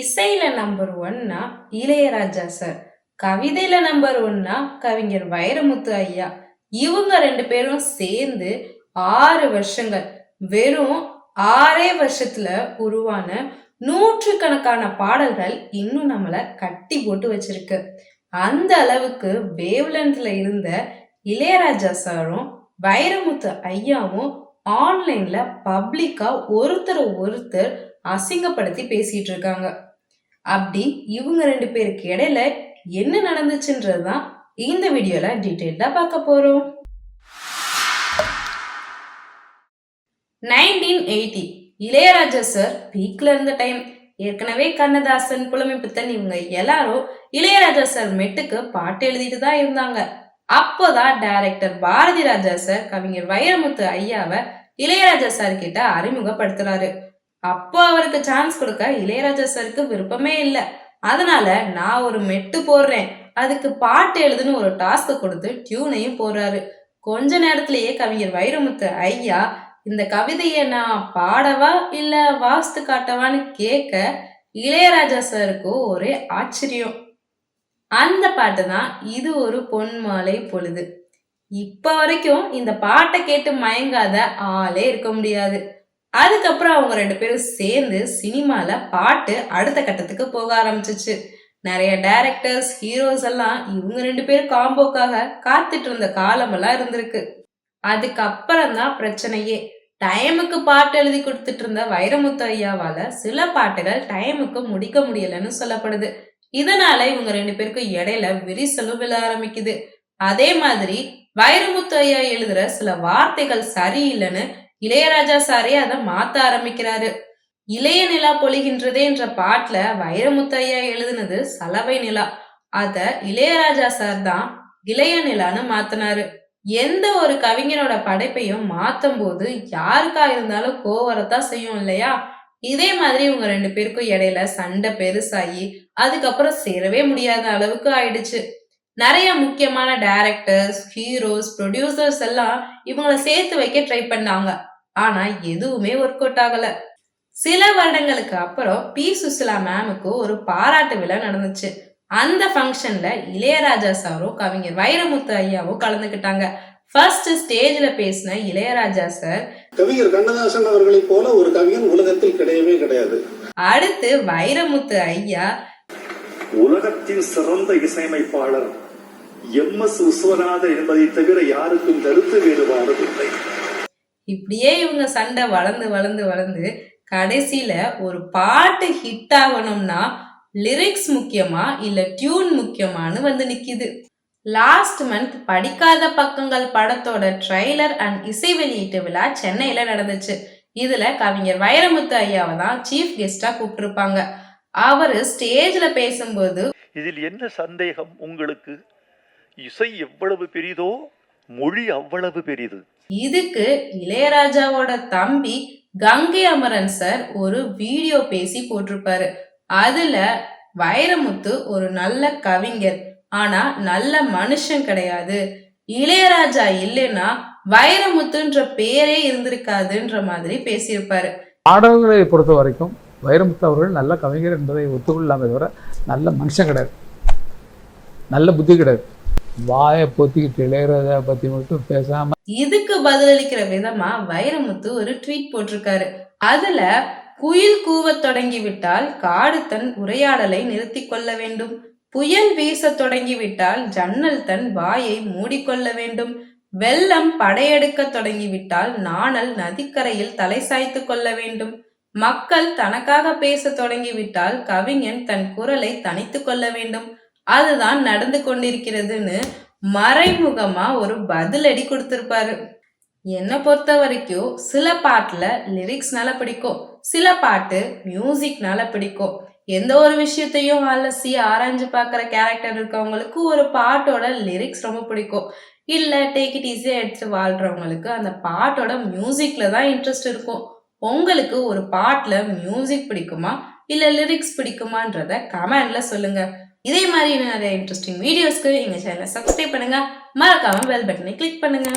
இசையில நம்பர் ஒன்னா Ilaiyaraaja sir கவிதையில number ஒன்னா கவிஞர் வைரமுத்து ஐயா. இவங்க ரெண்டு பேரும் சேர்ந்து ஆறு வருஷங்கள் வெறும் ஆறே வருஷத்துல உருவான நூற்றுக்கணக்கான பாடல்கள் இன்னும் நம்மள கட்டி போட்டு வச்சிருக்கு. அந்த அளவுக்கு வேவ்லென்த்ல இருந்த இளையராஜா சாரும் வைரமுத்து ஐயாவும் ஆன்லைன்ல பப்ளிக்கா ஒருத்தர் ஒருத்தர் அசிங்கப்படுத்தி பேசிட்டு இருக்காங்க. அப்படி இவங்க ரெண்டு பேருக்கு இடையில என்ன நடந்துச்சுன்றதுதான் இந்த வீடியோல டீட்டெயில்டா பார்க்க போறோம். நைன்டீன் எயிட்டி இளையராஜா சார் பீக்ல இருந்த டைம் ஏற்கனவே கண்ணதாசன் புலமைப்பித்தன் இவங்க எல்லாரும் இளையராஜா சார் மெட்டுக்கு பாட்டு எழுதிட்டு தான் இருந்தாங்க. அப்போதான் டைரக்டர் பாரதி ராஜா சார் கவிஞர் வைரமுத்து ஐயாவை இளையராஜா சார் கிட்ட அறிமுகப்படுத்துறாரு. அப்போ அவருக்கு சான்ஸ் கொடுக்க இளையராஜா சாருக்கு விருப்பமே இல்லை. அதனால நான் ஒரு மெட்டு போடுறேன். அதுக்கு பாட்டு எழுதுன்னு ஒரு டாஸ்க் கொடுத்து டியூனையும் போடுறாரு. கொஞ்ச நேரத்திலேயே கவிஞர் வைரமுத்து ஐயா இந்த கவிதையை நான் பாடவா இல்ல வாஸ்து காட்டவான்னு கேட்க இளையராஜா சாருக்கும் ஒரே ஆச்சரியம். அந்த பாட்டு தான் இது ஒரு பொன் மாலை பொழுது. இப்ப வரைக்கும் இந்த பாட்டை கேட்டு மயங்காத ஆளே இருக்க முடியாது. அதுக்கப்புறம் அவங்க ரெண்டு பேரும் சேர்ந்து சினிமால பாட்டு அடுத்த கட்டத்துக்கு போக ஆரம்பிச்சிச்சு. நிறைய டைரக்டர்ஸ் ஹீரோஸ் எல்லாம் இவங்க ரெண்டு பேரும் காம்போக்காக காத்துட்டு இருந்த காலமெல்லாம் இருந்திருக்கு. அதுக்கப்புறம் தான் பிரச்சனையே. டைமுக்கு பாட்டு எழுதி கொடுத்துட்டு இருந்த வைரமுத்து ஐயாவால சில பாட்டுகள் டைமுக்கு முடிக்க முடியலன்னு சொல்லப்படுது. இதனால இவங்க ரெண்டு பேருக்கும் இடையில விரிசலும் விழ ஆரம்பிக்குது. அதே மாதிரி வைரமுத்து ஐயா எழுதுற சில வார்த்தைகள் சரியில்லைன்னு இளையராஜா சாரே அதை மாத்த ஆரம்பிக்கிறாரு. இளைய நிலா பொழிகின்றதே என்ற பாட்டுல வைரமுத்தையா எழுதுனது சலவை நிலா அத இளையராஜா சார் தான் இளைய நிலான்னு மாத்தினாரு. எந்த ஒரு கவிஞனோட படைப்பையும் மாத்தும் போது யாருக்கா இருந்தாலும் கோவரத்தான் செய்யும் இல்லையா? இதே மாதிரி இவங்க ரெண்டு பேருக்கும் இடையில சண்டை பெருசாகி அதுக்கப்புறம் சேரவே முடியாத அளவுக்கு ஆயிடுச்சு. நிறைய முக்கியமான டைரக்டர்ஸ் ஹீரோஸ் ப்ரொடியூசர்ஸ் எல்லாம் இவங்களை சேர்த்து வைக்க ட்ரை பண்ணாங்க. ஆனா எதுவுமே ஒர்க் அவுட் ஆகல. சில வருடங்களுக்கு அப்புறம் பி சுசிலா மேமுக்கு ஒரு பாராட்டு விழா நடந்துச்சு. அந்த ஃபங்க்ஷன்ல இளையராஜா சாரும் கவிஞர் வைரமுத்து ஐயாவும் கலந்துக்கிட்டாங்க. ஃபர்ஸ்ட் ஸ்டேஜ்ல பேசின இளையராஜா சார் கவிஞர் கண்ணதாசன் அவர்களைப் போல ஒரு கவிஞன் உலகத்தில் கிடையவே கிடையாது. அடுத்து வைரமுத்து ஐயா உலகத்தின் சிறந்த இசையமைப்பாளர் எம் எஸ் விஸ்வநாதன் என்பதை தவிர யாருக்கும் கருத்து வேறுபாடு இல்லை. இப்படியே இவங்க சண்டை வளர்ந்து வளர்ந்து வளர்ந்து கடைசியில ஒரு பாட்டு ஹிட் ஆகணும்னா லிரிக்ஸ் முக்கியமா இல்ல டியூன் முக்கியமான்னு வந்து நிக்குது. லாஸ்ட் மந்த் படிக்காத பக்கங்கள் படத்தோட ட்ரெய்லர் அண்ட் இசை வெளியீட்டு விழா சென்னையில நடந்துச்சு. இதுல கவிஞர் வைரமுத்து ஐயாவை தான் சீஃப் கெஸ்டா கூப்பிட்டிருப்பாங்க. அவரு ஸ்டேஜ்ல பேசும்போது இதில் என்ன சந்தேகம் உங்களுக்கு? இசை எவ்வளவு பெரிதோ மொழி அவ்வளவு பெரிது. இதுக்கு இளையராஜாவோட தம்பி கங்கை அமரன் சார் ஒரு வீடியோ பேசி போட்டிருப்பாரு. அதுல வைரமுத்து ஒரு நல்ல கவிஞர். ஆனா நல்ல மனுஷன் கிடையாது. இளையராஜா இல்லைன்னா வைரமுத்துன்ற பேரே இருந்திருக்காதுன்ற மாதிரி பேசியிருப்பாரு. பாடல்களை பொறுத்த வரைக்கும் வைரமுத்து அவர்கள் நல்ல கவிஞர் என்பதை ஒத்துக்கொள்ளாமே தவிர நல்ல மனுஷன் கிடையாது. நல்ல புத்தி கிடையாது. வாயை பொத்திக்கிட்டு இளையராஜா பத்தி மட்டும் பேசாம இதுக்கு பதிலளிக்கிற விதமா வைரமுத்து ஒரு ட்வீட் போட்டிருக்காரு. அதுல குயில் கூவத் தொடங்கிவிட்டால் காடு தன் உரையாடலை நிறுத்தி கொள்ள வேண்டும். புயல் வீச தொடங்கிவிட்டால் ஜன்னல் தன் வாயை மூடிக்கொள்ள வேண்டும். வெள்ளம் படையெடுக்க தொடங்கிவிட்டால் நாணல் நதிக்கரையில் தலை சாய்த்து கொள்ள வேண்டும். மக்கள் தனக்காக பேச தொடங்கிவிட்டால் கவிஞன் தன் குரலை தனித்து கொள்ள வேண்டும். அதுதான் நடந்து கொண்டிருக்கிறதுன்னு மறைமுகமா ஒரு பதிலடி கொடுத்திருப்பாரு. என்னை பொறுத்த வரைக்கும் சில பாட்டில் லிரிக்ஸ்னால பிடிக்கும் சில பாட்டு மியூசிக்னால பிடிக்கும். எந்த ஒரு விஷயத்தையும் அலசி ஆராய்ஞ்சு பார்க்குற கேரக்டர் இருக்கவங்களுக்கு ஒரு பாட்டோட லிரிக்ஸ் ரொம்ப பிடிக்கும். இல்லை டேக் இட் ஈஸியாக எடுத்து வாழ்கிறவங்களுக்கு அந்த பாட்டோட மியூசிக்கில் தான் இன்ட்ரெஸ்ட் இருக்கும். உங்களுக்கு ஒரு பாட்டில் மியூசிக் பிடிக்குமா? இல்லை லிரிக்ஸ் பிடிக்குமான்றத கமெண்ட்ல சொல்லுங்க. இதே மாதிரி நிறைய இன்ட்ரெஸ்டிங் வீடியோஸ்க்கு எங்கள் சேனலை சப்ஸ்கிரைப் பண்ணுங்க. மறக்காம பெல் பட்டனை கிளிக் பண்ணுங்க.